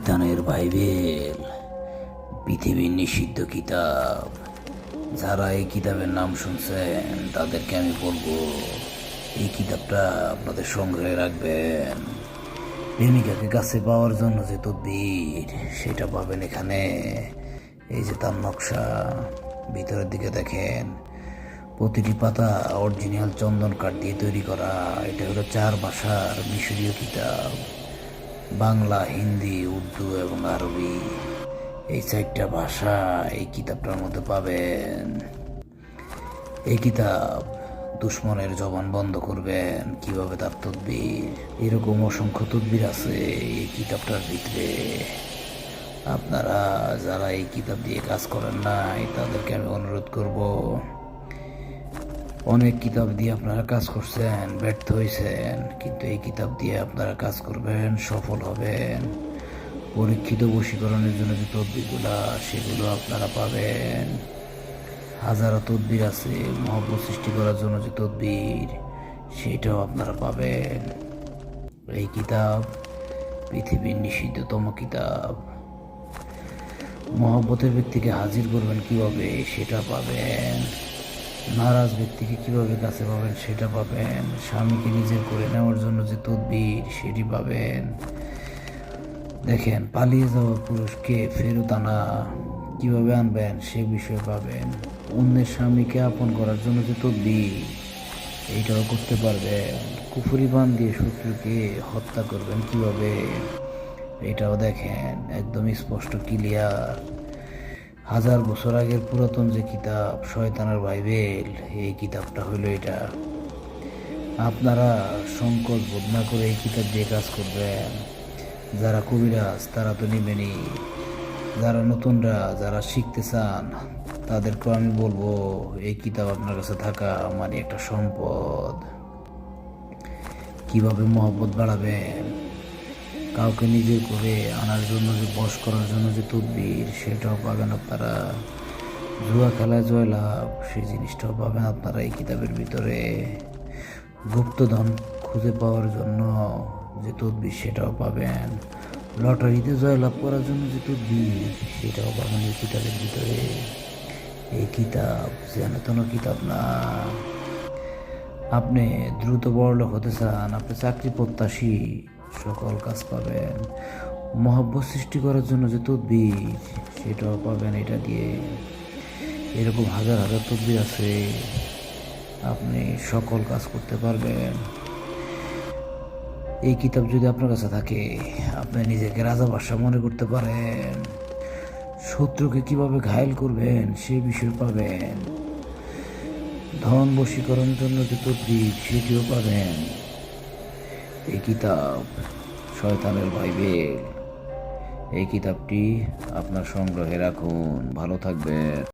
শয়তানের বাইবেল, পৃথিবীর নিষিদ্ধ কিতাব। যারা এই কিতাবের নাম শুনছেন, তাদেরকে আমি বলব, এই কিতাবটা আপনাদের সংগ্রহে রাখবেন। প্রেমিকাকে কাছে পাওয়ার জন্য যে তদ্বির, সেটা পাবেন এখানে। এই যে তার নকশা, ভিতরের দিকে দেখেন। প্রতিটি পাতা অরিজিনাল চন্দন কাঠ দিয়ে তৈরি করা। এটা হলো চার ভাষার মিশরীয় কিতাব। বাংলা, হিন্দি, উর্দু এবং আরবি। এই চারটা ভাষা এই কিতাবটার মধ্যে পাবেন। এই কিতাব দুশ্মনের জবান বন্ধ করবেন। কীভাবে তার তদবির? এরকম অসংখ্য তদবির আছে এই কিতাবটার ভিতরে। আপনারা যারা এই কিতাব দিয়ে কাজ করেন নাই, তাদেরকে আমি অনুরোধ করব অনেক কিতাব দিয়ে আপনারা কাজ করছেন, ব্যর্থ হয়েছেন কিন্তু এই কিতাব দিয়ে আপনারা কাজ করবেন, সফল হবেন। পরীক্ষিত বশীকরণের জন্য যে তদবিরগুলা, সেগুলো আপনারা পাবেন। হাজারো তদবির আছে মহাপ্র সৃষ্টি করার জন্য যে তদবির, সেটাও আপনারা পাবেন। এই কিতাব পৃথিবীর নিষিদ্ধতম কিতাব। মহব্বতের ব্যক্তিকে হাজির করবেন কীভাবে, সেটা পাবেন। নারাজ ব্যক্তিকে কীভাবে কাছে পাবেন সেটা পাবেন? স্বামীকে নিজের করে নেওয়ার জন্য যে তদবির, সেটি পাবেন। দেখেন, পালিয়ে যাওয়া পুরুষকে ফেরত আনা কীভাবে আনবেন সে বিষয়ে পাবেন। অন্যের স্বামীকে আপন করার জন্য যে তদবির, এইটাও করতে পারবেন। কুফুরি বান দিয়ে শত্রুকে হত্যা করবেন কীভাবে? এটাও দেখেন, একদম স্পষ্ট ক্লিয়ার হাজার বছর আগের পুরাতন যে কিতাব, শয়তানের বাইবেল, এই কিতাবটা হলো এটা। আপনারা সংকোচ বোধ না করে এই কিতাব দিয়ে কাজ করবেন। যারা কবিরাজ, তারা তো নেবেনই। যারা নতুনরা, যারা শিখতে চান, তাদেরকে আমি বলব, এই কিতাব আপনার কাছে থাকা মানে একটা সম্পদ। কীভাবে মহব্বত বাড়াবেন? কাউকে নিজে করে আনার জন্য যে বস করার জন্য যে তদবির, সেটাও পাবেন আপনারা। জুয়া খেলায় জয়লাভ, সেই জিনিসটাও পাবেন আপনারা এই কিতাবের ভিতরে। গুপ্তধন খুঁজে পাওয়ার জন্য যে তদবির, সেটাও পাবেন। লটারিতে জয়লাভ করার জন্য যে তদবির, সেটাও পাবেন এই কিতাবের ভিতরে। এই কিতাব যেন কিতাব না। আপনি দ্রুত বড়লোক হতে চান, আপনি চাকরি প্রত্যাশী সকল কাজ পাবেন। মহাব্বত সৃষ্টি করার জন্য যে তদবির, সেটাও পাবেন এটা দিয়ে। এরকম হাজার হাজার তদবির আছে। আপনি সকল কাজ করতে পারবেন। এই কিতাব যদি আপনার কাছে থাকে, আপনি নিজেকে রাজা বাসা মনে করতে পারেন। শত্রুকে কীভাবে ঘায়েল করবেন, সে বিষয় পাবেন। ধন বশীকরণের জন্য যে তদবির, সেটিও পাবেন। এই কিতাব শয়তানের বাইবেল এই কিতাবটি আপনার সংগ্রহে রাখুন। ভালো থাকবেন।